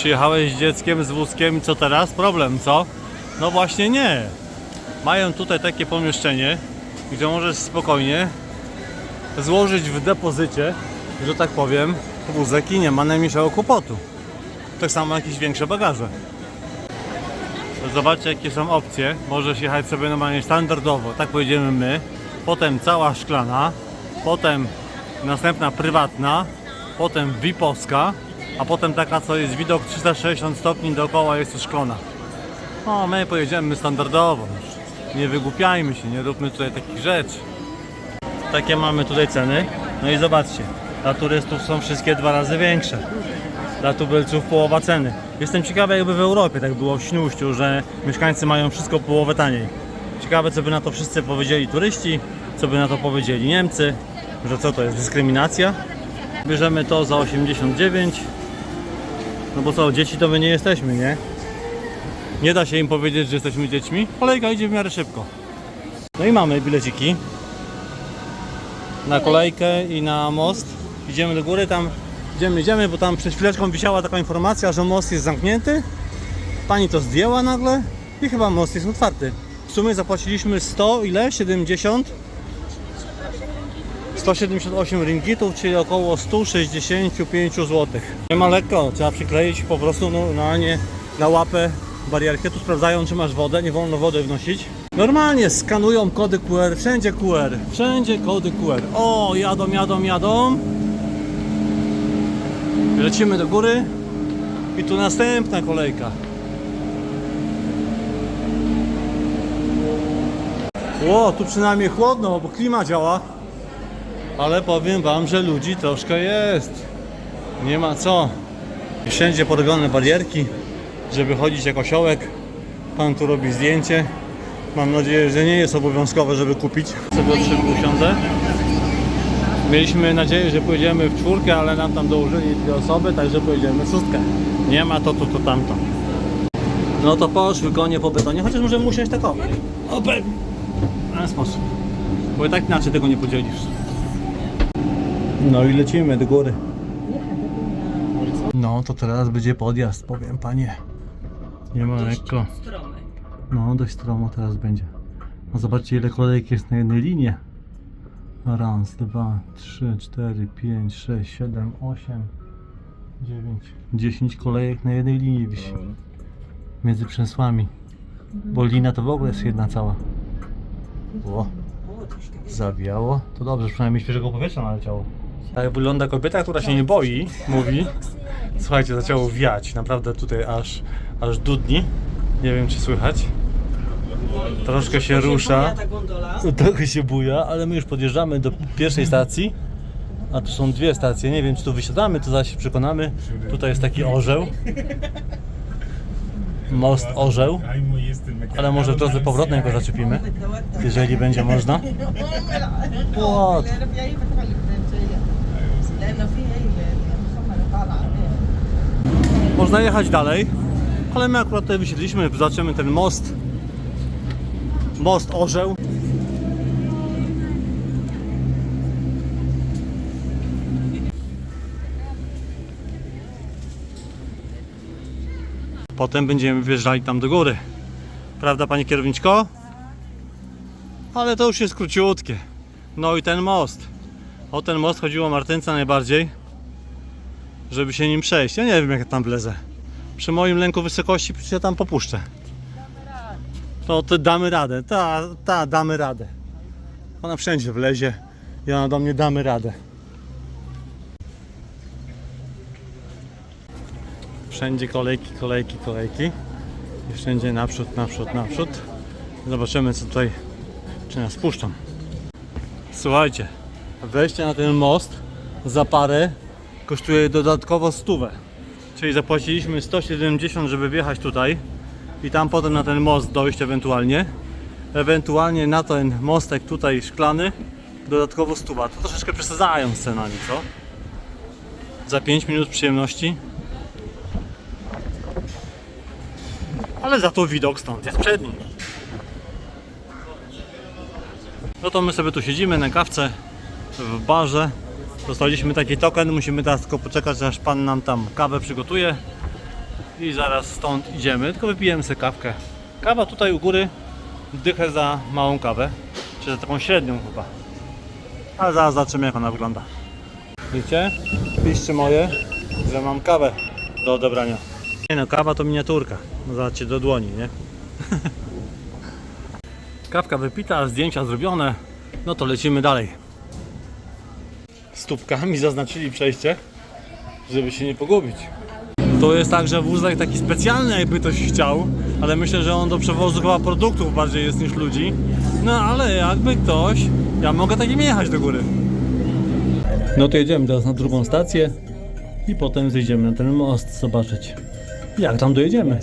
Przyjechałeś z dzieckiem, z wózkiem i co teraz? Problem, co? No właśnie nie. Mają tutaj takie pomieszczenie, gdzie możesz spokojnie złożyć w depozycie, że tak powiem, wózek i nie ma najmniejszego kłopotu. Tak samo jakieś większe bagaże. Zobaczcie jakie są opcje. Możesz jechać sobie normalnie standardowo, tak pojedziemy my. Potem cała szklana, potem następna prywatna, potem VIP-owska, a potem taka co jest widok 360 stopni dookoła jest to szklana. O, my pojedziemy standardowo. Nie wygłupiajmy się, nie róbmy tutaj takich rzeczy. Takie mamy tutaj ceny. No i zobaczcie, dla turystów są wszystkie dwa razy większe. Dla tubylców połowa ceny. Jestem ciekawy jakby w Europie tak było w Świnoujściu, że mieszkańcy mają wszystko połowę taniej. Ciekawe co by na to wszyscy powiedzieli turyści, co by na to powiedzieli Niemcy, że co to jest dyskryminacja. Bierzemy to za 89. No bo co, dzieci to my nie jesteśmy, nie? Nie da się im powiedzieć, że jesteśmy dziećmi. Kolejka idzie w miarę szybko. No i mamy bileciki na kolejkę i na most. Idziemy do góry, tam idziemy, idziemy, bo tam przed chwileczką wisiała taka informacja, że most jest zamknięty. Pani to zdjęła nagle i chyba most jest otwarty. W sumie zapłaciliśmy 100, ile? 70? 178 ringgitów, czyli około 165 zł. Nie ma lekko, trzeba przykleić po prostu no, normalnie na łapę barierkę. Tu sprawdzają, czy masz wodę, nie wolno wody wnosić. Normalnie skanują kody QR, wszędzie QR, wszędzie kody QR. O, jadą, jadą, jadą. Lecimy do góry i tu następna kolejka. Ło, tu przynajmniej chłodno, bo klima działa. Ale powiem wam, że ludzi troszkę jest. Nie ma co. Wszędzie podrobione barierki, żeby chodzić jak osiołek. Pan tu robi zdjęcie. Mam nadzieję, że nie jest obowiązkowe, żeby kupić. Sobie szybku usiądę. Mieliśmy nadzieję, że pojedziemy w czwórkę, ale nam tam dołożyli dwie osoby, także pojedziemy w szóstkę. Nie ma to, to, to, tamto. No to poszły konie po betonie, chociaż możemy usiąść tak o. O, pe- w ten sposób. Bo i tak inaczej tego nie podzielisz. No i lecimy do góry. No to teraz będzie podjazd, powiem panie. Nie ma lekko. No dość stromo teraz będzie. No zobaczcie ile kolejek jest na jednej linie. Raz, dwa, trzy, cztery, pięć, sześć, siedem, osiem, dziewięć, dziesięć kolejek na jednej linii wisi. Między przęsłami. Bo lina to w ogóle jest jedna cała. O, zawiało. To dobrze, że przynajmniej świeżego powietrza naleciało. Tak wygląda kobieta, która się nie boi, mówi. Słuchajcie, zaczęło wiać, naprawdę tutaj aż, aż dudni. Nie wiem czy słychać. Troszkę się rusza. Trochę się buja, ale my już podjeżdżamy do pierwszej stacji. A tu są dwie stacje. Nie wiem, czy tu wysiadamy, to zaś się przekonamy. Tutaj jest taki orzeł. Most orzeł. Ale może w drodze powrotnej go zaczepimy, jeżeli będzie można. What? Można jechać dalej, ale my akurat tutaj wysiedliśmy, zobaczymy ten most. Most orzeł. Potem będziemy wjeżdżali tam do góry. Prawda, panie kierowniczko? Ale to już jest króciutkie. No i ten most. O ten most chodziło Martynca najbardziej, żeby się nim przejść. Ja nie wiem, jak ja tam wlezę. Przy moim lęku wysokości ja tam popuszczę. To, to damy radę. Ta, ta, damy radę. Ona wszędzie wlezie i ona do mnie damy radę. Wszędzie kolejki, kolejki, kolejki. I wszędzie naprzód, naprzód, naprzód. Zobaczymy co tutaj, czy nas puszczą. Słuchajcie, wejście na ten most za parę kosztuje dodatkowo stówę. Czyli zapłaciliśmy 170, żeby wjechać tutaj i tam potem na ten most dojść ewentualnie. Ewentualnie na ten mostek tutaj szklany dodatkowo stuwa. To troszeczkę przesadzają z cenami, co? Za 5 minut przyjemności. Ale za to widok stąd jest przedni. No to my sobie tu siedzimy na kawce w barze. Dostaliśmy taki token, musimy teraz tylko poczekać aż pan nam tam kawę przygotuje. i zaraz stąd idziemy, tylko wypijemy sobie kawkę. Kawa tutaj u góry dychę za małą kawę, czy za taką średnią chyba. Ale zaraz zobaczymy jak ona wygląda. Widzicie? Piszcie moje, że mam kawę do odebrania. Nie no, kawa to miniaturka. No zobaczcie, do dłoni, nie? Kawka wypita, zdjęcia zrobione. No to lecimy dalej. Stópkami zaznaczyli przejście, żeby się nie pogubić. To jest także wózek taki specjalny, jakby ktoś chciał, ale myślę, że on do przewozu chyba produktów bardziej jest niż ludzi. No ale jakby ktoś, ja mogę takim jechać do góry. No to jedziemy teraz na drugą stację i potem zejdziemy na ten most zobaczyć, jak tam dojedziemy.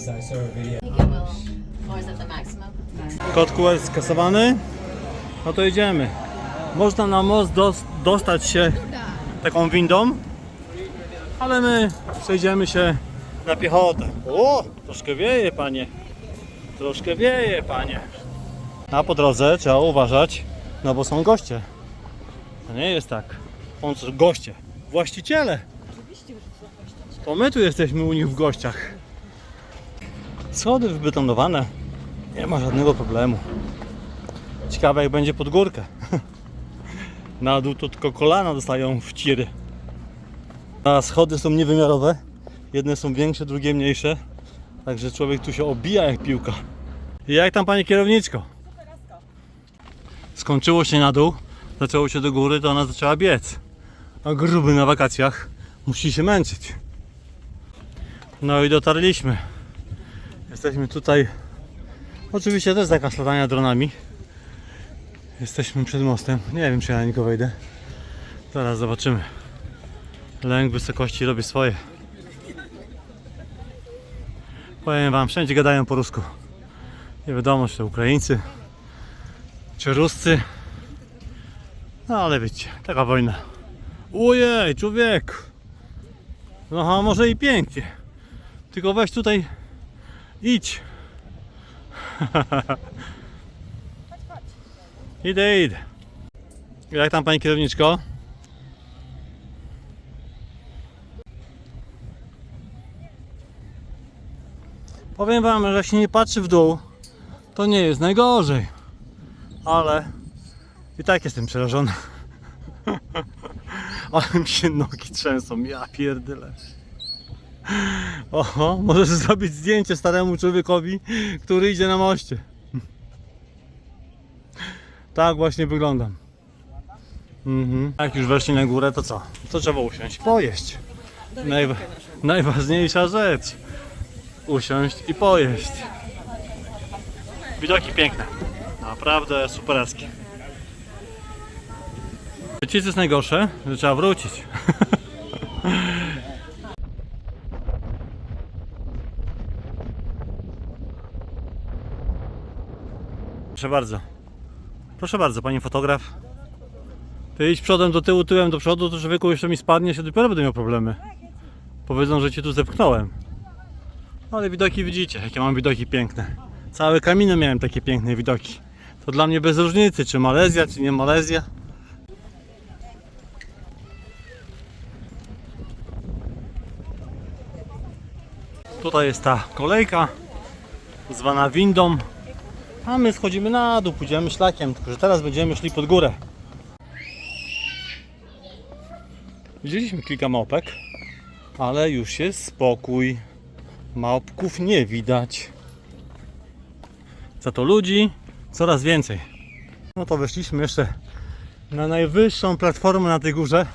Kod QR skasowany, no to jedziemy. Można na most dos- dostać się taką windą, ale my przejdziemy się na piechotę. O, troszkę wieje panie, troszkę wieje panie. A po drodze trzeba uważać, no bo są goście. To nie jest tak. On goście, właściciele. To my tu jesteśmy u nich w gościach. Schody wybetonowane. Nie ma żadnego problemu. Ciekawe jak będzie pod górkę. Na dół to tylko kolana dostają w ciry. A schody są niewymiarowe. Jedne są większe, drugie mniejsze. Także człowiek tu się obija jak piłka. I jak tam panie kierowniczko? Skończyło się na dół, zaczęło się do góry, to ona zaczęła biec. A gruby na wakacjach musi się męczyć. No i dotarliśmy. Jesteśmy tutaj Oczywiście też zakaz latania dronami. Jesteśmy przed mostem. Nie wiem, czy ja na niego wejdę. Zaraz zobaczymy. Lęk wysokości robi swoje. Powiem wam, wszędzie gadają po rusku. Nie wiadomo, czy to Ukraińcy, czy Ruscy. No ale wiecie, taka wojna. Ojej, człowiek! No a może i pięknie. Tylko weź tutaj, idź. idę, idę. Jak tam pani kierowniczko? Powiem wam, że jak się nie patrzy w dół, to nie jest najgorzej. Ale i tak jestem przerażony. Ale mi się nogi trzęsą, ja pierdyle. Oho, możesz zrobić zdjęcie staremu człowiekowi, który idzie na moście. Tak właśnie wyglądam. Mhm. Jak już weszli na górę, to co? To trzeba usiąść, pojeść. Najwa- najważniejsza rzecz. Usiąść i pojeść. Widoki piękne. Naprawdę superowskie. Wiecie co jest najgorsze? Że trzeba wrócić. Proszę bardzo. Proszę bardzo, pani fotograf. Ty idź przodem do tyłu, tyłem do przodu, to człowieku jeszcze mi spadnie, się dopiero będę miał problemy. Powiedzą, że cię tu zepchnąłem. No ale widoki widzicie, jakie mam widoki piękne. Całe kaminy miałem takie piękne widoki. To dla mnie bez różnicy, czy Malezja, czy nie Malezja. Tutaj jest ta kolejka, zwana windą. A my schodzimy na dół, pójdziemy szlakiem, tylko że teraz będziemy szli pod górę. Widzieliśmy kilka małpek, ale już jest spokój. Małpków nie widać. Za to ludzi coraz więcej. No to weszliśmy jeszcze na najwyższą platformę na tej górze.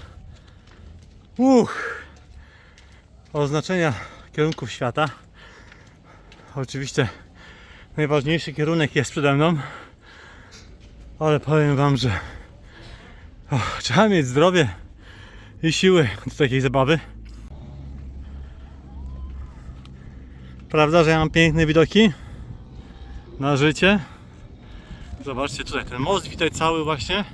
Uch! Oznaczenia kierunków świata. Oczywiście najważniejszy kierunek jest przede mną. Ale powiem Wam, że o, trzeba mieć zdrowie i siły do takiej zabawy. Prawda, że ja mam piękne widoki na życie. Zobaczcie tutaj ten most widać cały właśnie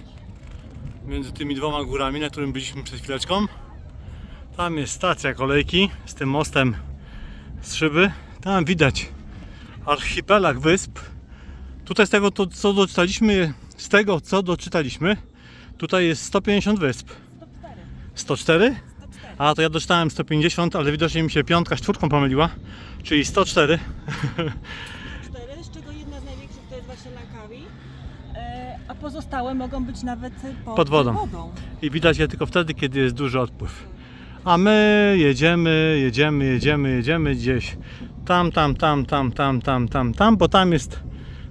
między tymi dwoma górami, na którym byliśmy przed chwileczką. Tam jest stacja kolejki z tym mostem z szyby. Tam widać archipelag wysp. Tutaj z tego to, co doczytaliśmy, z tego co doczytaliśmy, tutaj jest 150 wysp. 104? A to ja dostałem 150, ale widocznie mi się piątka z czwórką pomyliła, czyli 104. cztery, z czego jedna z największych to jest właśnie Langkawi, e, a pozostałe mogą być nawet pod, Pod wodą. I widać je tylko wtedy, kiedy jest duży odpływ. A my jedziemy, jedziemy, jedziemy, jedziemy gdzieś tam, tam, tam, tam, tam, tam, tam, tam, bo tam jest,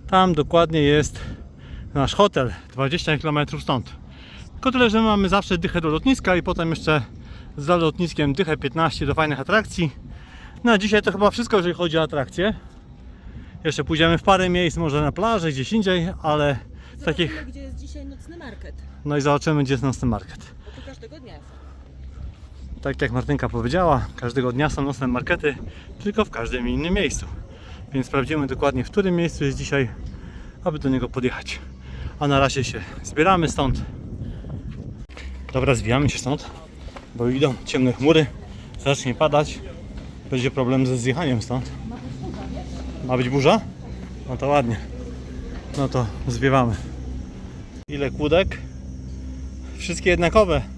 tam dokładnie jest nasz hotel, 20 km stąd. Tylko tyle, że mamy zawsze dychę do lotniska i potem jeszcze za lotniskiem dychę 15 do fajnych atrakcji. Na dzisiaj to chyba wszystko, jeżeli chodzi o atrakcje. Jeszcze pójdziemy w parę miejsc, może na plaży, gdzieś indziej, ale z takich... Zobaczymy, gdzie jest dzisiaj nocny market, No i zobaczymy, gdzie jest nocny market. bo tu każdego dnia jest. Tak jak Martynka powiedziała, każdego dnia są nocne markety, tylko w każdym innym miejscu. Więc sprawdzimy dokładnie, w którym miejscu jest dzisiaj, aby do niego podjechać. A na razie się zbieramy stąd. Dobra, zwijamy się stąd, bo idą ciemne chmury, zacznie padać, będzie problem ze zjechaniem stąd. Ma być burza? No to ładnie. No to zwiewamy. Ile kłódek? Wszystkie jednakowe.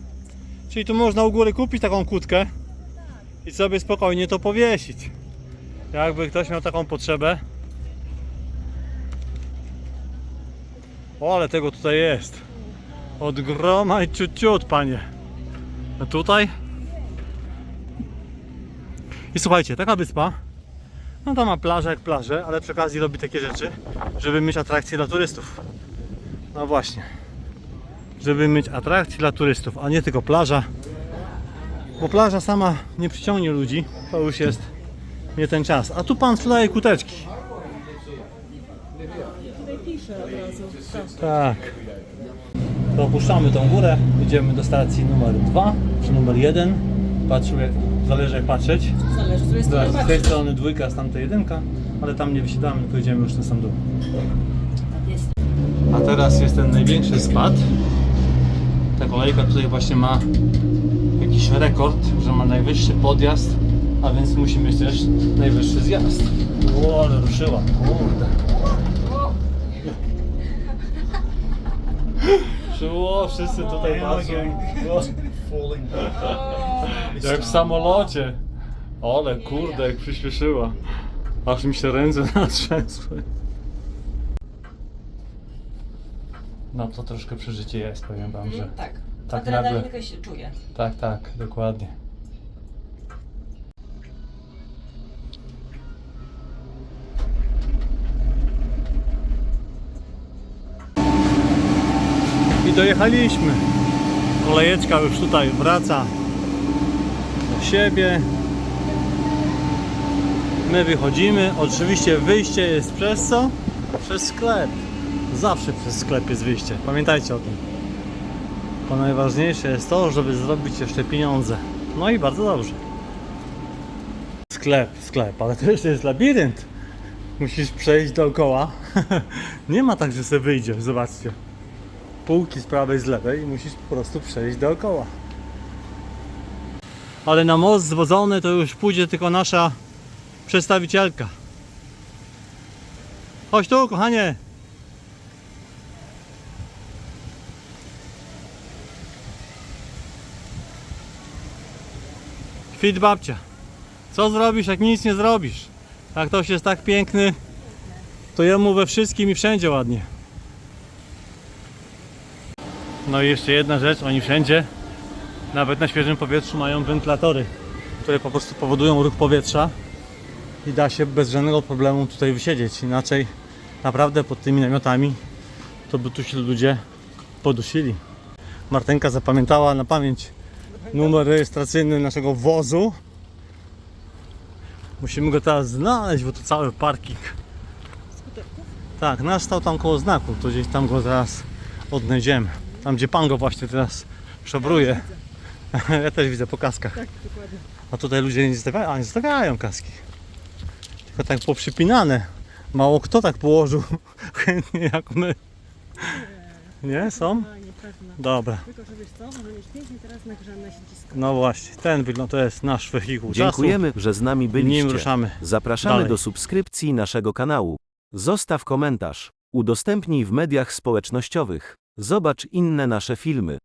Czyli tu można u góry kupić taką kłódkę i sobie spokojnie to powiesić. Jakby ktoś miał taką potrzebę. O, ale tego tutaj jest. Od groma i ciut panie. A tutaj? I słuchajcie, taka wyspa, no to ma plażę jak plażę, ale przy okazji robi takie rzeczy, żeby mieć atrakcje dla turystów. No właśnie żeby mieć atrakcje dla turystów, a nie tylko plaża. Bo plaża sama nie przyciągnie ludzi, to już jest nie ten czas. A tu pan sprzedaje kuteczki. Tutaj piszę od razu. Tak. To opuszczamy tą górę, idziemy do stacji numer 2 czy numer 1. Patrzymy, zależy jak patrzeć. Zależy, z której strony Z tej strony dwójka, z tamtej jedynka, ale tam nie wysiadamy, tylko idziemy już na sam dół. A teraz jest ten największy spad. Ta kolejka tutaj właśnie ma jakiś rekord, że ma najwyższy podjazd, a więc musi mieć też najwyższy zjazd. O, ale ruszyła, kurde. Ruszyło, wszyscy tutaj patrzą. Jak w samolocie. Ale kurde, jak przyspieszyła. Aż mi się ręce natrzęsły. No to troszkę przeżycie jest, powiem wam, że. Tak. Tak Adrenalinkę nagle. się czuje. Tak, tak, dokładnie. I dojechaliśmy. Kolejeczka już tutaj wraca do siebie. My wychodzimy. Oczywiście wyjście jest przez co? Przez sklep. Zawsze przez sklep jest wyjście. Pamiętajcie o tym. Bo najważniejsze jest to, żeby zrobić jeszcze pieniądze. No i bardzo dobrze. Sklep, sklep, ale to jeszcze jest labirynt. Musisz przejść dookoła. Nie ma tak, że sobie wyjdziesz, zobaczcie. Półki z prawej, z lewej i musisz po prostu przejść dookoła. Ale na most zwodzony to już pójdzie tylko nasza przedstawicielka. Chodź tu, kochanie. Fit babcia. Co zrobisz, jak nic nie zrobisz? Jak ktoś jest tak piękny, to jemu we wszystkim i wszędzie ładnie. No i jeszcze jedna rzecz, oni wszędzie, nawet na świeżym powietrzu mają wentylatory, które po prostu powodują ruch powietrza i da się bez żadnego problemu tutaj wysiedzieć. Inaczej naprawdę pod tymi namiotami to by tu się ludzie podusili. Martenka zapamiętała na pamięć numer rejestracyjny naszego wozu. Musimy go teraz znaleźć, bo to cały parking. Tak, nasz stał tam koło znaku, to gdzieś tam go teraz odnajdziemy. Tam gdzie pan go właśnie teraz szabruje. Ja też widzę po kaskach. Tak, dokładnie. A tutaj ludzie nie zostawiają, a nie zostawiają kaski. Tylko tak poprzypinane. Mało kto tak położył chętnie jak my. Nie, są? Niepewna. Dobra. Tylko, że wiesz co, może mieć pięknie teraz nagrzane siedzisko. No właśnie, ten wygląd to jest nasz wehikuł Dziękujemy, że z nami czasu. Nim byliście. ruszamy. Zapraszamy Dalej. do subskrypcji naszego kanału. Zostaw komentarz. Udostępnij w mediach społecznościowych. Zobacz inne nasze filmy.